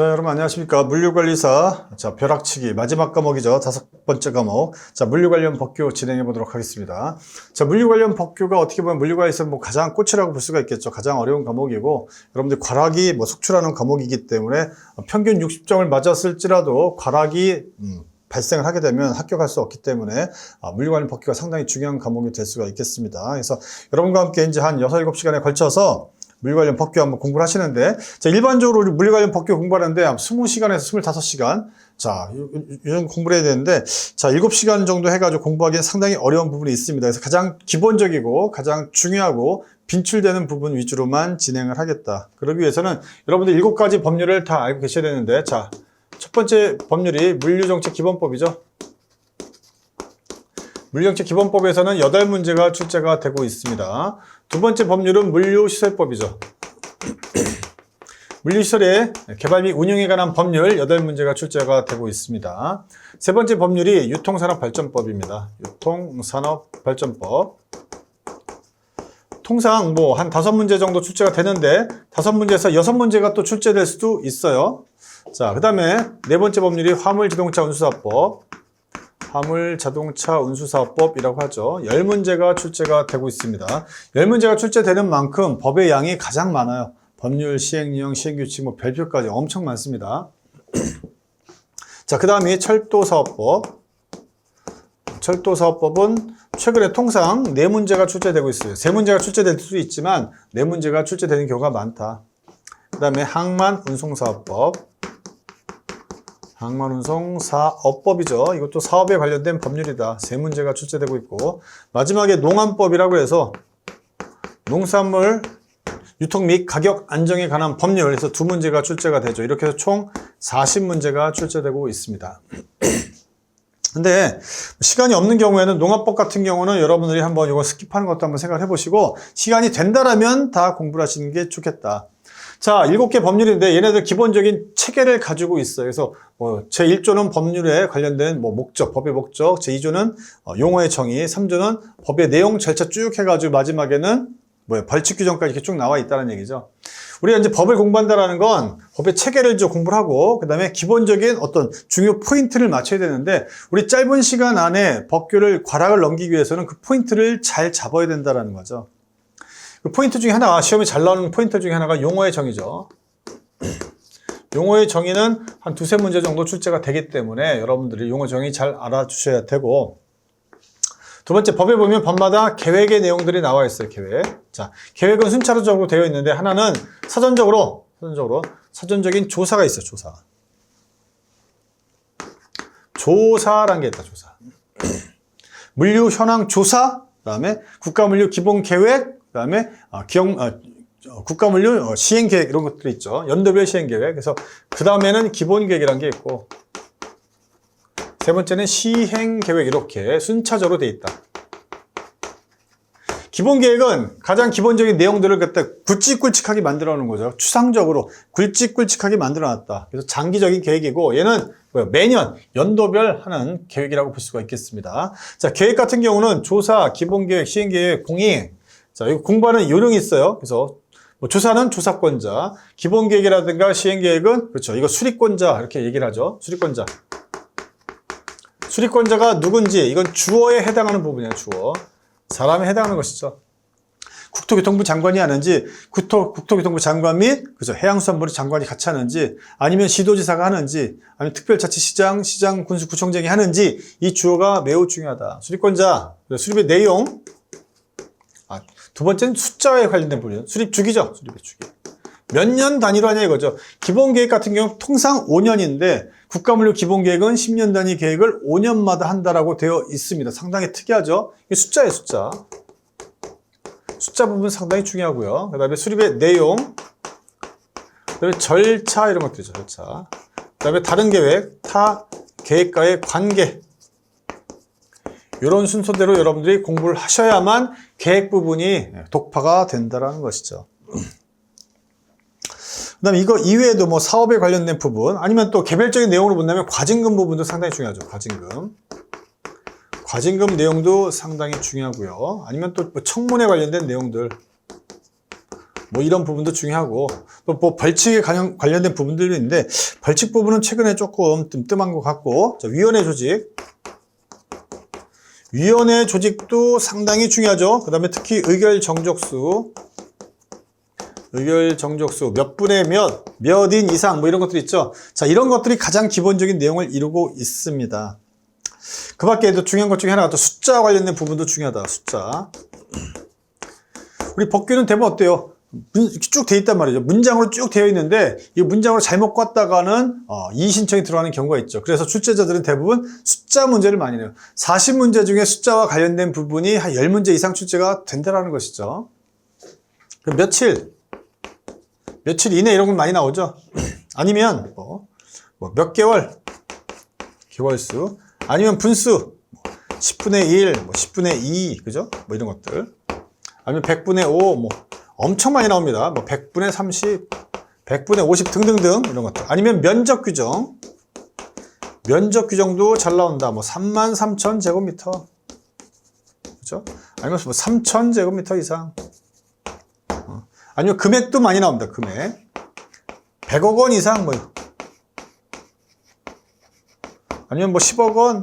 자, 여러분 안녕하십니까. 물류관리사. 자, 벼락치기. 마지막 과목이죠. 다섯 번째 과목. 자, 물류 관련 법규 진행해 보도록 하겠습니다. 자, 물류 관련 법규가 어떻게 보면 물류관리사 뭐 가장 꽃이라고 볼 수가 있겠죠. 가장 어려운 과목이고, 여러분들 과락이 뭐 속출하는 과목이기 때문에 평균 60점을 맞았을지라도 과락이, 음, 발생을 하게 되면 합격할 수 없기 때문에 아, 물류관리 법규가 상당히 중요한 과목이 될 수가 있겠습니다. 그래서 여러분과 함께 이제 한 6, 7시간에 걸쳐서 물류 관련 법규 한번 공부를 하시는데, 자, 일반적으로 물류 관련 법규 공부하는데 한 20시간에서 25시간, 자, 요, 요, 요 정도 공부를 해야 되는데, 자, 7시간 정도 해가지고 공부하기엔 상당히 어려운 부분이 있습니다. 그래서 가장 기본적이고 가장 중요하고 빈출되는 부분 위주로만 진행을 하겠다. 그러기 위해서는 여러분들 7가지 법률을 다 알고 계셔야 되는데, 자, 첫 번째 법률이 물류정책 기본법이죠. 물류정책 기본법에서는 8문제가 출제가 되고 있습니다. 두 번째 법률은 물류시설법이죠. 물류시설의 개발 및 운영에 관한 법률 8문제가 출제가 되고 있습니다. 세 번째 법률이 유통산업발전법입니다. 유통산업발전법. 통상 뭐 한 다섯 문제 정도 출제가 되는데 다섯 문제에서 여섯 문제가 또 출제될 수도 있어요. 자, 그 다음에 네 번째 법률이 화물자동차 운수사법. 화물자동차 운수사업법이라고 하죠. 10문제가 출제가 되고 있습니다. 10문제가 출제되는 만큼 법의 양이 가장 많아요. 법률, 시행령, 시행규칙, 뭐 별표까지 엄청 많습니다. 자, 그 다음이 철도사업법. 철도사업법은 최근에 통상 4문제가 출제되고 있어요. 3문제가 출제될 수도 있지만 4문제가 출제되는 경우가 많다. 그 다음에 항만 운송사업법. 항만운송 사업법이죠. 이것도 사업에 관련된 법률이다. 세 문제가 출제되고 있고 마지막에 농안법이라고 해서 농산물 유통 및 가격 안정에 관한 법률에서 두 문제가 출제가 되죠. 이렇게 해서 총 40문제가 출제되고 있습니다. 근데 시간이 없는 경우에는 농업법 같은 경우는 여러분들이 한번 이거 스킵하는 것도 한번 생각을 해보시고 시간이 된다라면 다 공부를 하시는 게 좋겠다. 자, 일곱 개 법률인데 얘네들 기본적인 체계를 가지고 있어요. 그래서 뭐 제1조는 법률에 관련된 뭐 목적, 법의 목적, 제2조는 어, 용어의 정의, 3조는 법의 내용 절차 쭉 해가지고 마지막에는 뭐야 벌칙 규정까지 이렇게 쭉 나와 있다는 얘기죠. 우리가 이제 법을 공부한다라는 건 법의 체계를 이제 공부를 하고 그다음에 기본적인 어떤 중요 포인트를 맞춰야 되는데 우리 짧은 시간 안에 법규를 과락을 넘기기 위해서는 그 포인트를 잘 잡아야 된다라는 거죠. 그 포인트 중에 하나, 시험에 잘 나오는 포인트 중에 하나가 용어의 정의죠. 용어의 정의는 한 두세 문제 정도 출제가 되기 때문에 여러분들이 용어 정의 잘 알아주셔야 되고 두 번째 법에 보면 법마다 계획의 내용들이 나와 있어요. 계획. 자, 계획은 순차적으로 되어 있는데 하나는 사전적으로 사전적으로 사전적인 조사가 있어요. 조사. 조사란 게 있다. 조사. 물류 현황 조사, 그다음에 국가 물류 기본 계획, 그다음에 아, 기억 아, 국가물류 어, 시행 계획 이런 것들이 있죠. 연도별 시행 계획. 그래서 그 다음에는 기본 계획이란 게 있고 세 번째는 시행 계획 이렇게 순차적으로 돼 있다. 기본 계획은 가장 기본적인 내용들을 그때 굵직굵직하게 만들어 놓은 거죠. 추상적으로 굵직굵직하게 만들어 놨다. 그래서 장기적인 계획이고 얘는? 매년 연도별 하는 계획이라고 볼 수가 있겠습니다. 자, 계획 같은 경우는 조사, 기본 계획, 시행 계획, 공익. 자, 이거 공부하는 요령이 있어요. 그래서 뭐 조사는 조사권자, 기본 계획이라든가 시행 계획은 그렇죠. 이거 수리권자 이렇게 얘기를 하죠. 수리권자. 수리권자가 누군지 이건 주어에 해당하는 부분이에요. 주어. 사람에 해당하는 것이죠. 국토교통부 장관이 하는지 국토, 국토교통부 장관 및 그죠 해양수산부의 장관이 같이 하는지 아니면 시도지사가 하는지 아니면 특별자치시장, 시장, 군수, 구청장이 하는지 이 주어가 매우 중요하다. 수리권자, 수립의 내용. 아, 두 번째는 숫자에 관련된 부분이에요. 수립 주기죠. 수립의 주기. 몇 년 단위로 하냐 이거죠. 기본 계획 같은 경우 통상 5년인데 국가물류 기본 계획은 10년 단위 계획을 5년마다 한다라고 되어 있습니다. 상당히 특이하죠. 이게 숫자예요, 숫자. 숫자 부분 상당히 중요하고요. 그 다음에 수립의 내용, 그 다음에 절차 이런 것들이죠, 절차. 그 다음에 다른 계획, 타 계획과의 관계. 이런 순서대로 여러분들이 공부를 하셔야만 계획 부분이 독파가 된다는 것이죠. 그 다음에 이거 이외에도 뭐 사업에 관련된 부분, 아니면 또 개별적인 내용으로 본다면 과징금 부분도 상당히 중요하죠. 과징금. 과징금 내용도 상당히 중요하고요. 아니면 또뭐 청문회 관련된 내용들. 뭐 이런 부분도 중요하고 또 뭐 벌칙에 관련, 관련된 부분들도 있는데 벌칙 부분은 최근에 조금 뜸뜸한 것 같고 자, 위원회 조직 위원회 조직도 상당히 중요하죠. 그 다음에 특히 의결 정족수 의결 정족수 몇 분의 몇, 몇 인 이상 뭐 이런 것들 있죠. 자, 이런 것들이 가장 기본적인 내용을 이루고 있습니다. 그 밖에도 중요한 것 중에 하나가 또 숫자와 관련된 부분도 중요하다. 숫자. 우리 법규는 대부분 어때요? 쭉 돼 있단 말이죠. 문장으로 쭉 되어 있는데 이 문장으로 잘못 꿨다가는 어, 이의신청이 들어가는 경우가 있죠. 그래서 출제자들은 대부분 숫자 문제를 많이 내요. 40문제 중에 숫자와 관련된 부분이 한 10문제 이상 출제가 된다는 것이죠. 그 며칠, 며칠 이내 이런 건 많이 나오죠. 아니면 뭐, 뭐 몇 개월, 개월수, 아니면 분수, 뭐 10분의 1, 뭐 10분의 2, 그죠? 뭐 이런 것들. 아니면 100분의 5, 뭐 엄청 많이 나옵니다. 뭐 100분의 30, 100분의 50 등등등 이런 것들. 아니면 면적 규정. 면적 규정도 잘 나온다. 뭐 3만 3천 제곱미터. 그죠? 아니면 뭐 3천 제곱미터 이상. 어. 아니면 금액도 많이 나옵니다. 금액. 100억 원 이상 뭐 아니면 뭐 10억 원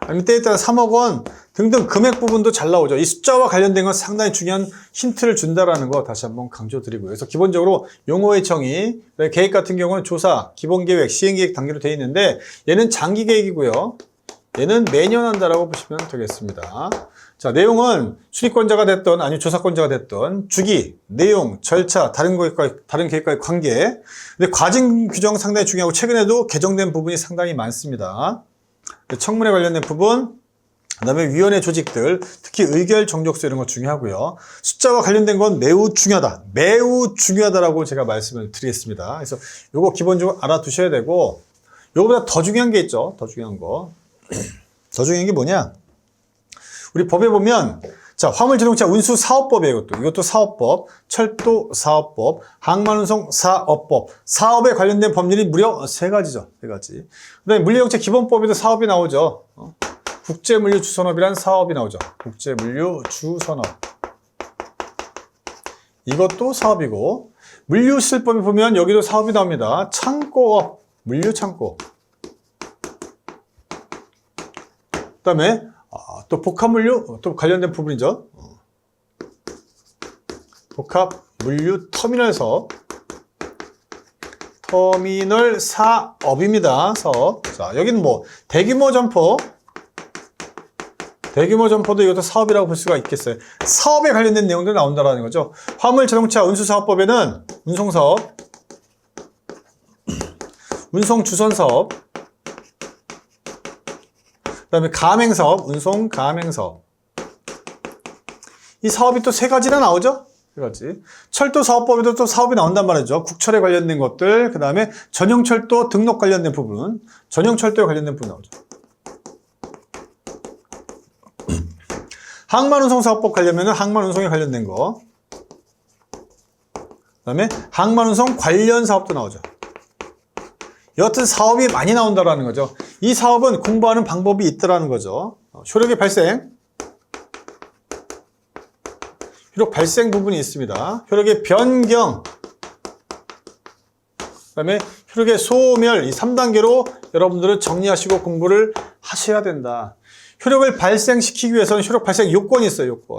아니면 때에 따라 3억 원 등등 금액 부분도 잘 나오죠. 이 숫자와 관련된 건 상당히 중요한 힌트를 준다라는 거 다시 한번 강조드리고요. 그래서 기본적으로 용어의 정의, 계획 같은 경우는 조사, 기본계획, 시행계획 단계로 되어 있는데 얘는 장기 계획이고요. 얘는 매년 한다라고 보시면 되겠습니다. 자, 내용은 수리권자가 됐던 아니면 조사권자가 됐던 주기, 내용, 절차, 다른 계획과 다른 계획과의 관계. 근데 과징 규정 상당히 중요하고 최근에도 개정된 부분이 상당히 많습니다. 청문회 관련된 부분, 그 다음에 위원회 조직들, 특히 의결 정족수 이런 거 중요하고요. 숫자와 관련된 건 매우 중요하다. 매우 중요하다라고 제가 말씀을 드리겠습니다. 그래서 요거 기본적으로 알아두셔야 되고, 요거보다 더 중요한 게 있죠. 더 중요한 거. 더 중요한 게 뭐냐? 우리 법에 보면, 자, 화물자동차 운수 사업법이에요, 이것도. 이것도 사업법, 철도 사업법, 항만운송 사업법. 사업에 관련된 법률이 무려 세 가지죠. 세 가지. 그 다음에 물리정책 기본법에도 사업이 나오죠. 어? 국제물류주선업이란 사업이 나오죠. 국제물류주선업. 이것도 사업이고, 물류실법에 보면 여기도 사업이 나옵니다. 창고업, 물류창고. 그 다음에 아, 또 복합물류, 또 관련된 부분이죠. 어. 복합물류 터미널 사업. 터미널 사업입니다. 사업. 자, 여기는 뭐, 대규모 점포. 대규모 점포도 이것도 사업이라고 볼 수가 있겠어요. 사업에 관련된 내용들이 나온다는 거죠. 화물 자동차 운수사업법에는 운송사업, 운송주선사업, 그 다음에 가맹사업, 운송 가맹사업. 이 사업이 또 세 가지나 나오죠? 세 가지. 철도 사업법에도 또 사업이 나온단 말이죠. 국철에 관련된 것들, 그 다음에 전용철도 등록 관련된 부분, 전용철도에 관련된 부분 나오죠. 항만운송 사업법 관련면은 항만운송에 관련된 거. 그 다음에 항만운송 관련 사업도 나오죠. 여하튼 사업이 많이 나온다라는 거죠. 이 사업은 공부하는 방법이 있다라는 거죠. 어, 효력의 발생. 효력 발생 부분이 있습니다. 효력의 변경. 그 다음에 효력의 소멸. 이 3단계로 여러분들은 정리하시고 공부를 하셔야 된다. 효력을 발생시키기 위해서는 효력 발생 요건이 있어요, 요건.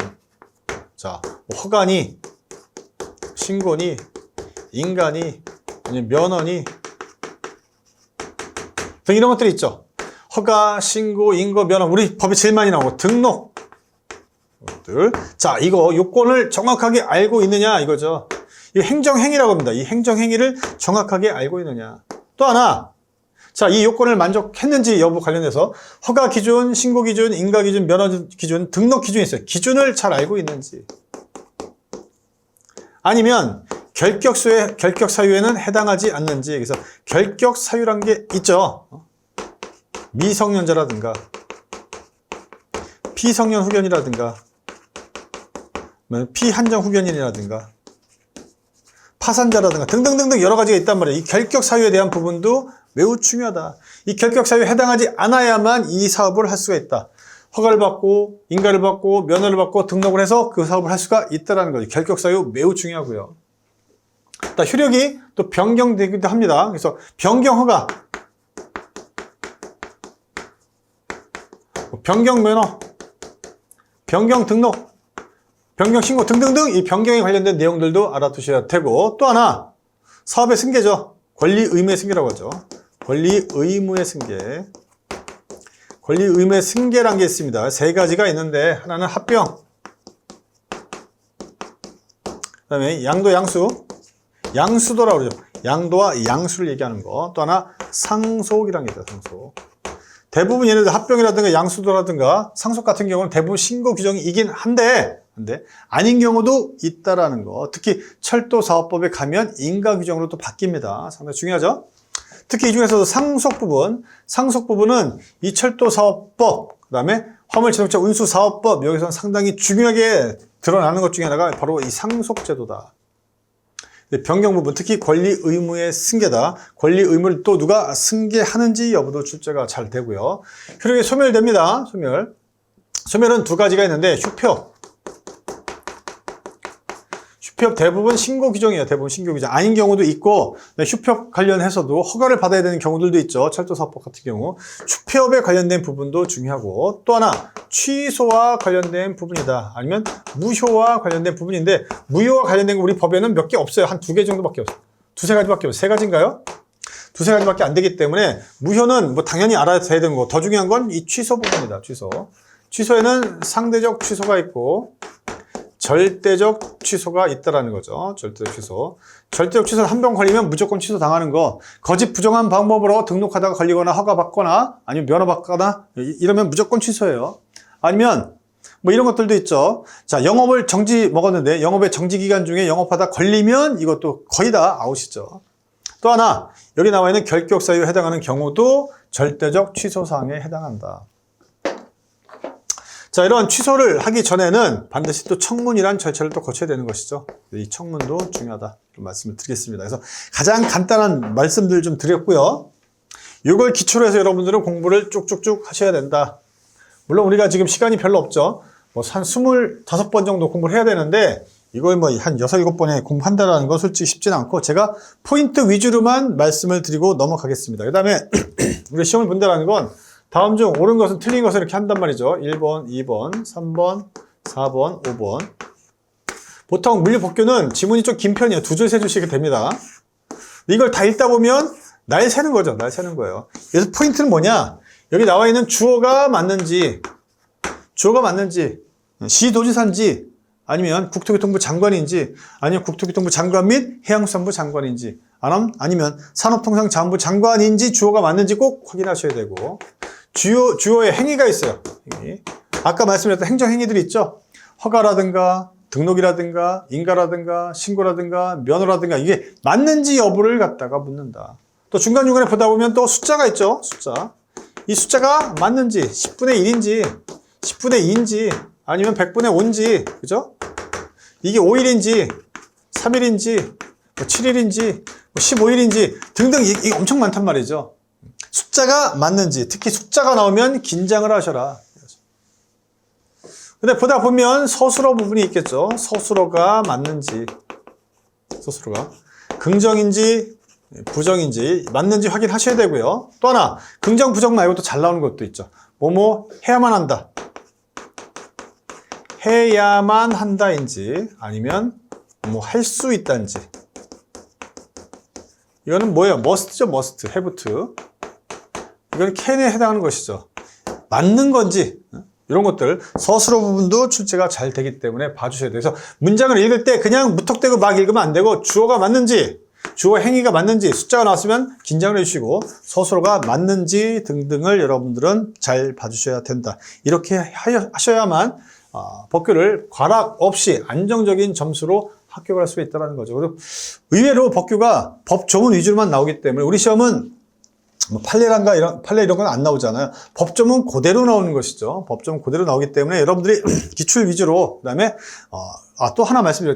자, 뭐 허가니, 신고니, 인간이, 아니면 면허니, 등 이런 것들이 있죠. 허가, 신고, 인거, 면허. 우리 법에 제일 많이 나오고 등록. 것들. 자, 이거 요건을 정확하게 알고 있느냐 이거죠. 이 행정행위라고 합니다. 이 행정행위를 정확하게 알고 있느냐. 또 하나. 자, 이 요건을 만족했는지 여부 관련해서 허가 기준, 신고 기준, 인가 기준, 면허 기준, 등록 기준이 있어요. 기준을 잘 알고 있는지. 아니면 결격 수에 결격 사유에는 해당하지 않는지. 그래서 결격 사유란 게 있죠. 미성년자라든가 피성년 후견이라든가 피한정 후견인이라든가 파산자라든가 등등등등 여러 가지가 있단 말이에요. 이 결격 사유에 대한 부분도 매우 중요하다. 이 결격 사유에 해당하지 않아야만 이 사업을 할 수가 있다. 허가를 받고 인가를 받고 면허를 받고 등록을 해서 그 사업을 할 수가 있다는 거죠. 결격 사유 매우 중요하고요. 또 효력이 또 변경되기도 합니다. 그래서 변경 허가, 변경 면허, 변경 등록, 변경 신고 등등등 이 변경에 관련된 내용들도 알아두셔야 되고 또 하나 사업의 승계죠. 권리 의무의 승계라고 하죠. 권리 의무의 승계. 권리 의무의 승계란 게 있습니다. 세 가지가 있는데 하나는 합병, 그다음에 양도 양수, 양수도라고 그러죠. 양도와 양수를 얘기하는 거. 또 하나 상속이라는 게 있다. 상속. 대부분 얘네들 합병이라든가 양수도라든가 상속 같은 경우는 대부분 신고 규정이 이긴 한데, 근데 아닌 경우도 있다라는 거. 특히 철도사업법에 가면 인가 규정으로 또 바뀝니다. 상당히 중요하죠. 특히 이 중에서도 상속 부분, 상속 부분은 이 철도사업법, 그 다음에 화물자동차 운수사업법, 여기서는 상당히 중요하게 드러나는 것 중에 하나가 바로 이 상속제도다. 변경 부분, 특히 권리 의무의 승계다. 권리 의무를 또 누가 승계하는지 여부도 출제가 잘 되고요. 효력이 소멸됩니다. 소멸. 소멸은 두 가지가 있는데 휴표. 휴표 대부분 신고 규정이에요. 대부분 신고 규정. 아닌 경우도 있고 네, 휴표 관련해서도 허가를 받아야 되는 경우들도 있죠. 철도사업법 같은 경우. 휴표업에 관련된 부분도 중요하고 또 하나 취소와 관련된 부분이다. 아니면 무효와 관련된 부분인데 무효와 관련된 거 우리 법에는 몇 개 없어요. 한 두 개 정도밖에 없어요. 두세 가지밖에 없어요. 세 가지인가요? 두세 가지밖에 안 되기 때문에 무효는 뭐 당연히 알아야 되는 거. 더 중요한 건 이 취소 부분이다. 취소. 취소에는 상대적 취소가 있고 절대적 취소가 있다라는 거죠. 절대적 취소. 절대적 취소를 한번 걸리면 무조건 취소 당하는 거. 거짓 부정한 방법으로 등록하다가 걸리거나 허가 받거나 아니면 면허 받거나 이- 이러면 무조건 취소예요. 아니면 뭐 이런 것들도 있죠. 자, 영업을 정지 먹었는데 영업의 정지 기간 중에 영업하다 걸리면 이것도 거의 다 아웃이죠. 또 하나 여기 나와 있는 결격 사유에 해당하는 경우도 절대적 취소 사항에 해당한다. 자, 이런 취소를 하기 전에는 반드시 또 청문이란 절차를 또 거쳐야 되는 것이죠. 이 청문도 중요하다. 말씀을 드리겠습니다. 그래서 가장 간단한 말씀들 좀 드렸고요. 이걸 기초로 해서 여러분들은 공부를 쭉쭉쭉 하셔야 된다. 물론 우리가 지금 시간이 별로 없죠. 뭐한 25번 정도 공부를 해야 되는데 이걸 뭐 한 6, 7번에 공부한다는 건 솔직히 쉽지는 않고 제가 포인트 위주로만 말씀을 드리고 넘어가겠습니다. 그 다음에 우리 시험을 본다는 건 다음 중 옳은 것은 틀린 것을 이렇게 한단 말이죠. 1번, 2번, 3번, 4번, 5번. 보통 물리 복규는 지문이 좀 긴 편이에요. 두 줄, 세 줄씩 됩니다. 이걸 다 읽다 보면 날 새는 거죠. 날 새는 거예요. 그래서 포인트는 뭐냐? 여기 나와 있는 주어가 맞는지, 주어가 맞는지, 시도지사인지, 아니면 국토교통부 장관인지, 아니면 국토교통부 장관 및 해양수산부 장관인지, 아니면 산업통상자원부 장관인지 주어가 맞는지 꼭 확인하셔야 되고, 주요, 주어의 행위가 있어요. 행위. 아까 말씀드렸던 행정행위들이 있죠. 허가라든가, 등록이라든가, 인가라든가, 신고라든가, 면허라든가, 이게 맞는지 여부를 갖다가 묻는다. 또 중간중간에 보다 보면 또 숫자가 있죠. 숫자. 이 숫자가 맞는지, 10분의 1인지, 10분의 2인지, 아니면 100분의 5인지, 그죠? 이게 5일인지, 3일인지, 7일인지, 15일인지 등등 이- 이게 엄청 많단 말이죠. 숫자가 맞는지, 특히 숫자가 나오면 긴장을 하셔라. 근데 보다 보면 서술어 부분이 있겠죠. 서술어가 맞는지, 서술어가 긍정인지 부정인지 맞는지 확인하셔야 되고요. 또 하나 긍정 부정 말고 또 잘 나오는 것도 있죠. 뭐뭐 해야만 한다. 해야만 한다인지 아니면 뭐 할 수 있다인지 이거는 뭐예요? must, have to. 이건 can에 해당하는 것이죠. 맞는 건지 이런 것들 서술어 부분도 출제가 잘 되기 때문에 봐주셔야. 그래서 문장을 읽을 때 그냥 무턱대고 막 읽으면 안 되고 주어가 맞는지 주어 행위가 맞는지 숫자가 나왔으면 긴장을 해주시고 서술어가 맞는지 등등을 여러분들은 잘 봐주셔야 된다. 이렇게 하셔야만 어, 법규를 과락 없이 안정적인 점수로 합격을 할수 있다는 거죠. 그리고 의외로 법규가 법 조문 위주로만 나오기 때문에 우리 시험은 뭐 판례란가 이런 판례 이런 건 안 나오잖아요. 법조문 그대로 나오는 것이죠. 법조문 그대로 나오기 때문에 여러분들이 기출 위주로 그다음에 어, 아, 또 하나 말씀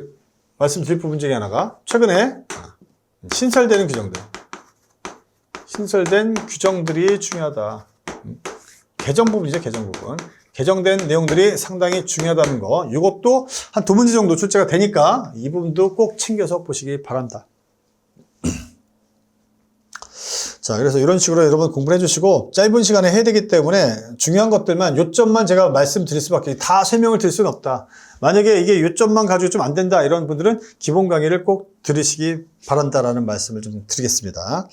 말씀드릴 부분 중에 하나가 최근에 신설되는 규정들 신설된 규정들이 중요하다. 음, 개정 부분이죠. 개정 부분. 개정된 내용들이 상당히 중요하다는 거. 이것도 한 두 문제 정도 출제가 되니까 이 부분도 꼭 챙겨서 보시기 바랍니다. 자, 그래서 이런 식으로 여러분 공부를 해주시고 짧은 시간에 해야 되기 때문에 중요한 것들만 요점만 제가 말씀드릴 수밖에 다 설명을 드릴 수는 없다. 만약에 이게 요점만 가지고 좀 안 된다 이런 분들은 기본 강의를 꼭 들으시기 바란다라는 말씀을 좀 드리겠습니다.